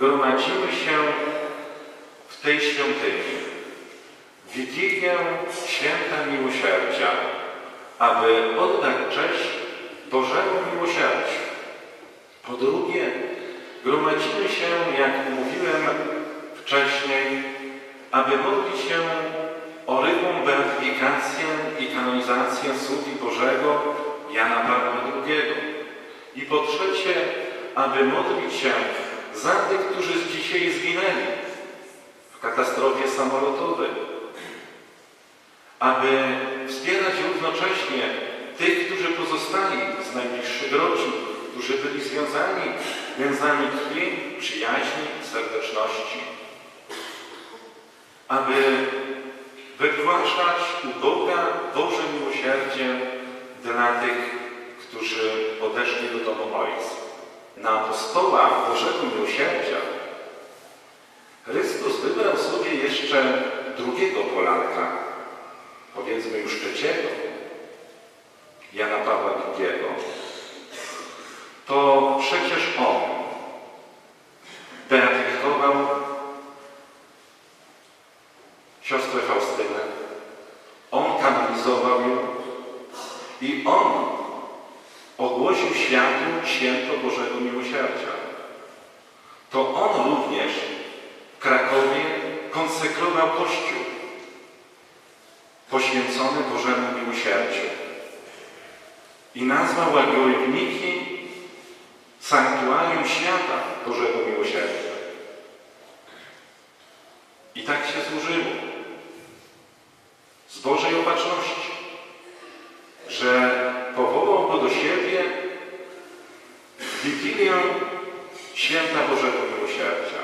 gromadzimy się w tej świątyni, w Wigilię Święta Miłosierdzia, aby oddać cześć Bożemu Miłosierdziu. Po drugie, gromadzimy się, jak mówiłem wcześniej, aby modlić się o rychłą beatyfikację i kanonizację sługi Bożego Jana Pawła II. I po trzecie, aby modlić się za tych, którzy dzisiaj zginęli w katastrofie samolotowej, aby wspierać równocześnie tych, którzy pozostali z najbliższych rodzin, którzy byli związani więzami krwi, przyjaźni, serdeczności, aby wygłaszać u Boga Boże miłosierdzie dla tych, którzy odeszli do domu Ojca. Na apostoła Bożego Miłosierdzia Chrystus wybrał sobie jeszcze drugiego Polaka, powiedzmy już trzeciego, Jana Pawła II. To przecież on beatyfikował siostrę Faustynę, on kanonizował ją i on ogłosił światu święto Bożego Miłosierdzia. To on również w Krakowie konsekrował Kościół poświęcony Bożemu Miłosierdziu i nazwał Agorybniki sanktuarium świata Bożego Miłosierdzia. I tak się złożyło z Bożej opatrzności, że powołał go do siebie w Wigilię Święta Bożego Miłosierdzia.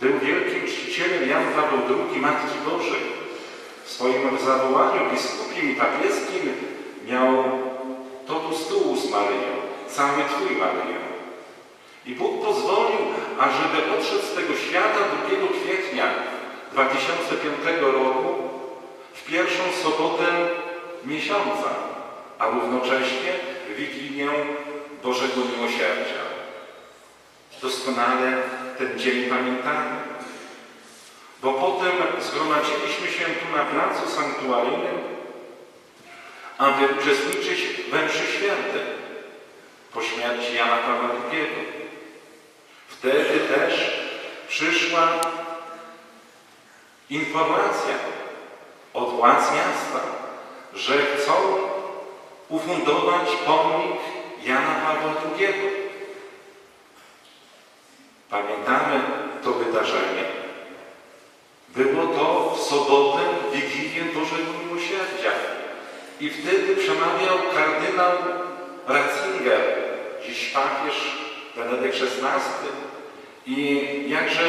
Był wielkim czcicielem Jan Paweł II Matki Bożej. W swoim zawołaniu biskupim papieskim miał totus tuus Maryjo, cały Twój Maryjo. I Bóg pozwolił, ażeby odszedł z tego świata 2 kwietnia 2005 roku w pierwszą sobotę miesiąca, a równocześnie w Wigilię Bożego Miłosierdzia. Doskonale ten dzień pamiętamy, bo potem zgromadziliśmy się tu na placu sanktuaryjnym, aby uczestniczyć w mszy świętej po śmierci Jana Pawła II. Wtedy też przyszła informacja od władz miasta, że chcą ufundować pomnik Jana Pawła II. Pamiętamy to wydarzenie. Było to w sobotę Wigilię Bożego Miłosierdzia. I wtedy przemawiał kardynał Ratzinger, dziś papież Benedykt XVI. I jakże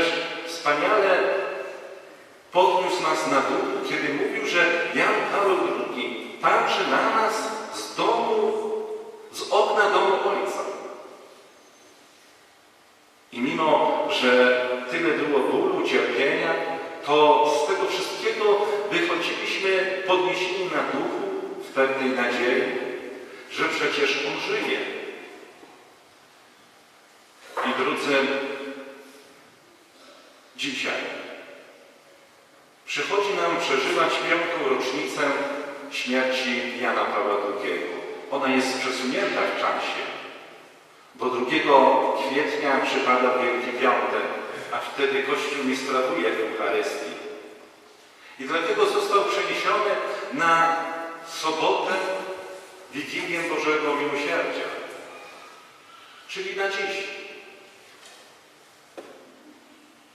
wspaniale podniósł nas na duchu, kiedy mówił, że Jan Paweł II patrzy na nas z domu, z okna domu Ojca. I mimo, że tyle było bólu, cierpienia, to z tego wszystkiego wychodziliśmy podniesieni na duchu, w pewnej nadziei, że przecież On żyje. I drodzy, dzisiaj przychodzi nam przeżywać piątą rocznicę śmierci Jana Pawła II. Ona jest przesunięta w czasie, bo 2 kwietnia przypada Wielki Piątek, a wtedy Kościół nie sprawuje Eucharystii. I dlatego został przeniesiony na sobotę Wigilię Bożego Miłosierdzia, czyli na dziś.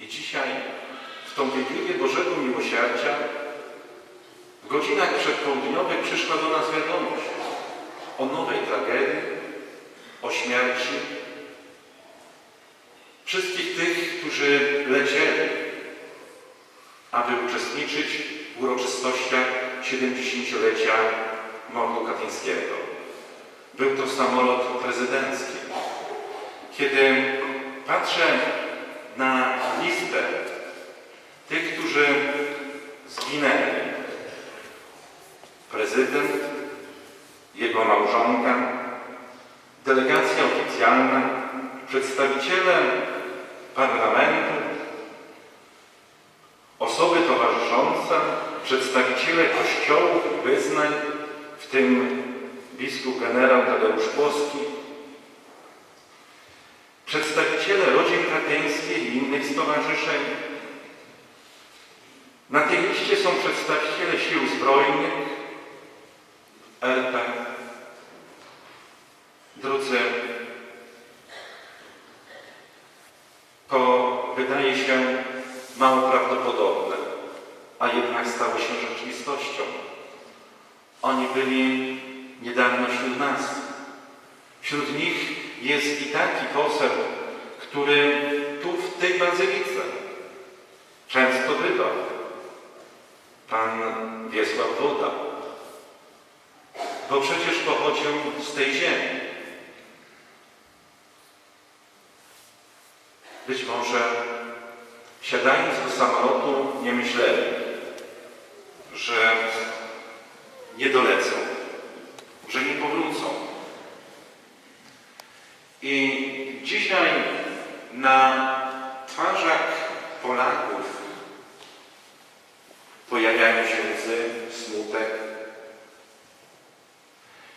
I dzisiaj w tą Wigilię Bożego Miłosierdzia w godzinach przedpołudniowych przyszła do nas wiadomość o nowej tragedii, o śmierci wszystkich tych, którzy lecieli, aby uczestniczyć w uroczystościach 70-lecia mordu katyńskiego. Był to samolot prezydencki. Kiedy patrzę na listę tych, którzy zginęli, prezydent, jego małżonka, delegacja oficjalna, przedstawiciele parlamentu, osoby towarzyszące, przedstawiciele kościołów i wyznań, w tym biskup generał Tadeusz Płoski, przedstawiciele rodzin katyńskich i innych stowarzyszeń. Na tej liście są przedstawiciele sił zbrojnych, RP. Drodzy, to wydaje się mało prawdopodobne, a jednak stało się rzeczywistością. Oni byli niedawno wśród nas. Wśród nich jest i taki poseł, który tu w tej bazylice często bywa. Pan Wiesław Woda. Bo przecież pochodził z tej ziemi. Być może siadając do samolotu nie myśleli, że nie dolecą, że nie powrócą. I dzisiaj na twarzach Polaków pojawiają się łzy, smutek.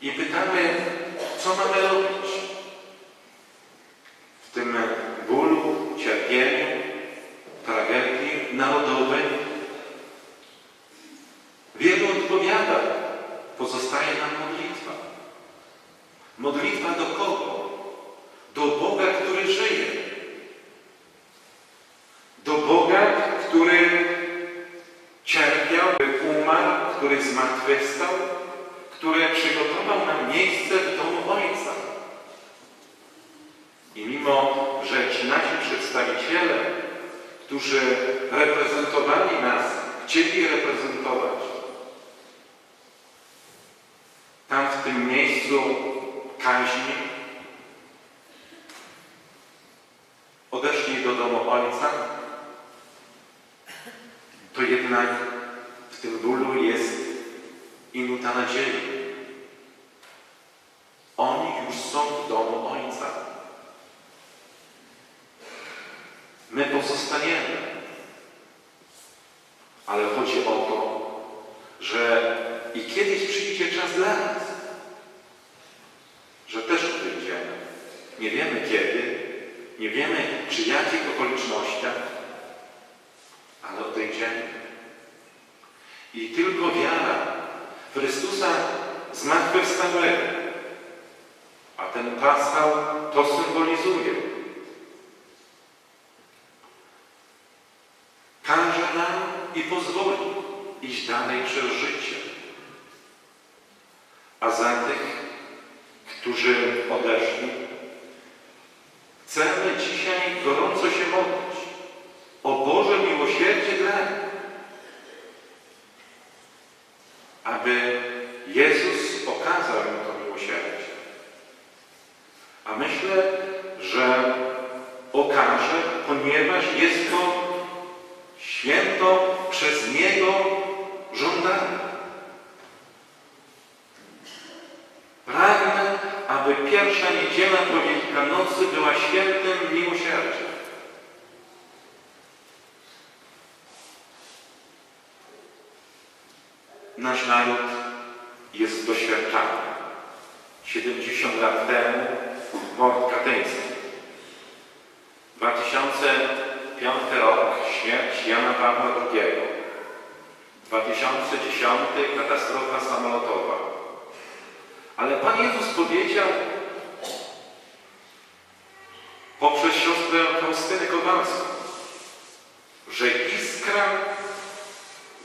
I pytamy, co mamy robić w tym bólu, cierpieniu, tragedii narodowej. Wielu odpowiada, pozostaje nam modlitwa. Modlitwa do kogo? Do Boga, który żyje. Do Boga, który cierpiał, który umarł, który zmartwychwstał, który przygotował nam miejsce w domu Ojca. I mimo, że ci nasi przedstawiciele, którzy reprezentowali nas, chcieli reprezentować, tam w tym miejscu kaźni odeszli do domu Ojca, to jednak w tym bólu jest i nuta nadziei. Oni już są w domu Ojca. My pozostaniemy. Ale chodzi o to, że i kiedyś przyjdzie czas dla nas, że też odejdziemy. Nie wiemy kiedy, nie wiemy przy jakich okolicznościach, ale odejdziemy. I tylko wiara w Chrystusa zmartwychwstałego, a ten paschał to symbolizuje. Każe nam i pozwoli iść dalej przez życie. A za tych, którzy odeszli, chcemy dzisiaj gorąco się modlić o Boże miłosierdzie dla. Aby Jezus okazał im to miłosierdzie. A myślę, że okaże, ponieważ jest to święto przez Niego żądane. Pragnę, aby pierwsza niedziela po Wielkanocy była świętem miłosierdzia. Nasz naród jest doświadczany. 70 lat temu mord katyński. 2005 rok śmierć Jana Pawła II. 2010 katastrofa samolotowa. Ale Pan Jezus powiedział poprzez siostrę Faustynę Kowalską, że iskra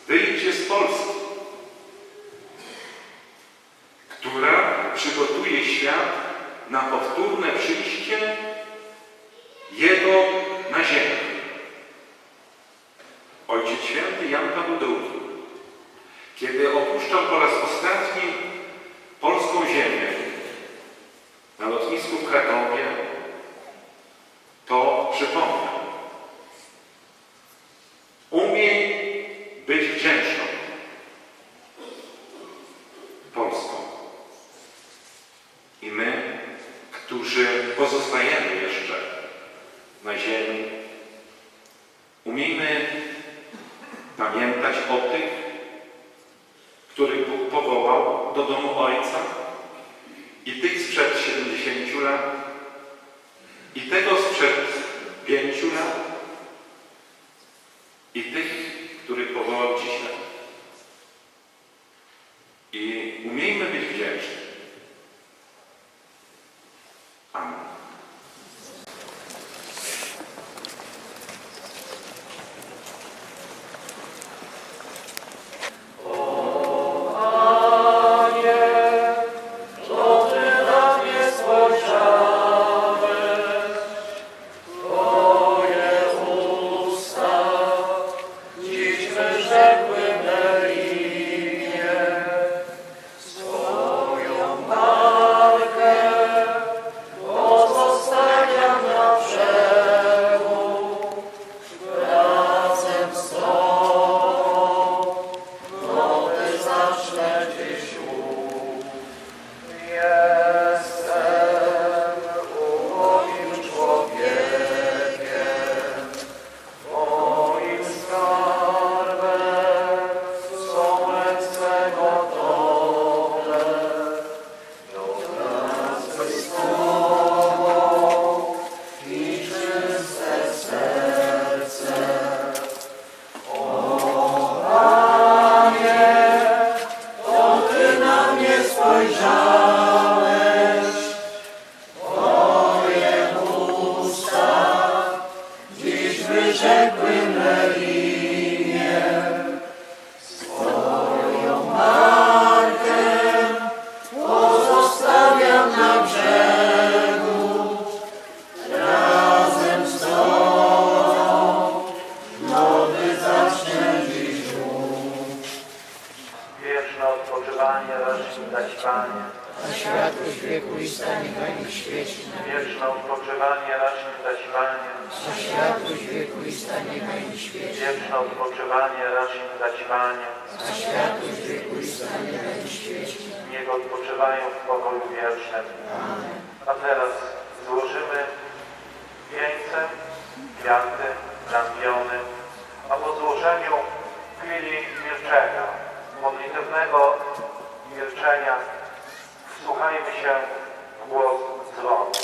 wyjdzie z Polski, która przygotuje świat na powtórne przyjście Jego na ziemię. Ojciec Święty Jan Paweł II, kiedy opuszczał po raz ostatni polską ziemię na lotnisku w to przypomniał. Umiej być wdzięczną Polską. I my, którzy pozostajemy jeszcze Umiejmy pamiętać o tych, których Bóg powołał do domu Ojca i tych sprzed 70 lat. I tego sprzed 5 lat. I tych, na świeci. Wieczne odpoczywanie racz im dać Panie. A światłość wieku i stanie na nich świeci. Wieczne odpoczywanie racz im dać Panie. A światłość wieku i stanie na nich świeci. Niech odpoczywają w pokoju wiecznym. A teraz złożymy wieńce, kwiaty, lampiony, a po złożeniu chwili milczenia, modlitewnego milczenia, wsłuchajmy się w głos 吃饱了